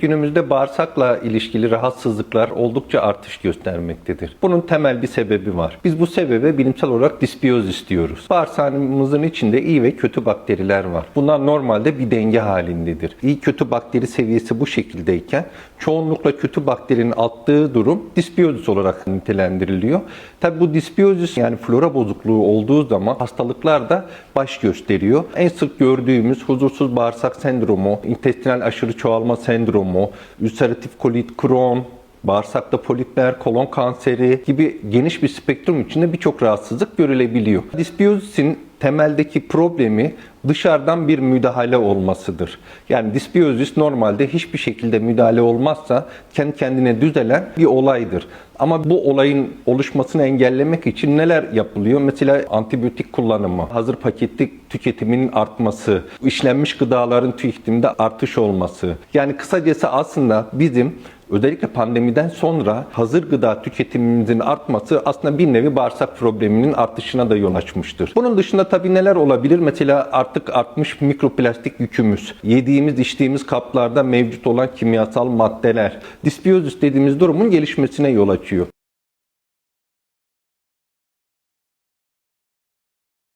Günümüzde bağırsakla ilişkili rahatsızlıklar oldukça artış göstermektedir. Bunun temel bir sebebi var. Biz bu sebebe bilimsel olarak disbiyozis diyoruz. Bağırsağımızın içinde iyi ve kötü bakteriler var. Bunlar normalde bir denge halindedir. İyi kötü bakteri seviyesi bu şekildeyken çoğunlukla kötü bakterinin arttığı durum disbiyozis olarak nitelendiriliyor. Tabi bu disbiyozis yani flora bozukluğu olduğu zaman hastalıklar da baş gösteriyor. En sık gördüğümüz huzursuz bağırsak sendromu, intestinal aşırı çoğalma sendromu, ülseratif kolit, Crohn, bağırsakta polipler, kolon kanseri gibi geniş bir spektrum içinde birçok rahatsızlık görülebiliyor. Disbiyozisin temeldeki problemi dışarıdan bir müdahale olmasıdır. Yani disbiyozis normalde hiçbir şekilde müdahale olmazsa kendi kendine düzelen bir olaydır. Ama bu olayın oluşmasını engellemek için neler yapılıyor? Mesela antibiyotik kullanımı, hazır paketli tüketiminin artması, işlenmiş gıdaların tüketiminde artış olması. Yani kısacası aslında bizim özellikle pandemiden sonra hazır gıda tüketimimizin artması aslında bir nevi bağırsak probleminin artışına da yol açmıştır. Bunun dışında tabii neler olabilir? Mesela artık artmış mikroplastik yükümüz, yediğimiz içtiğimiz kaplarda mevcut olan kimyasal maddeler, disbiyozis dediğimiz durumun gelişmesine yol açıyor.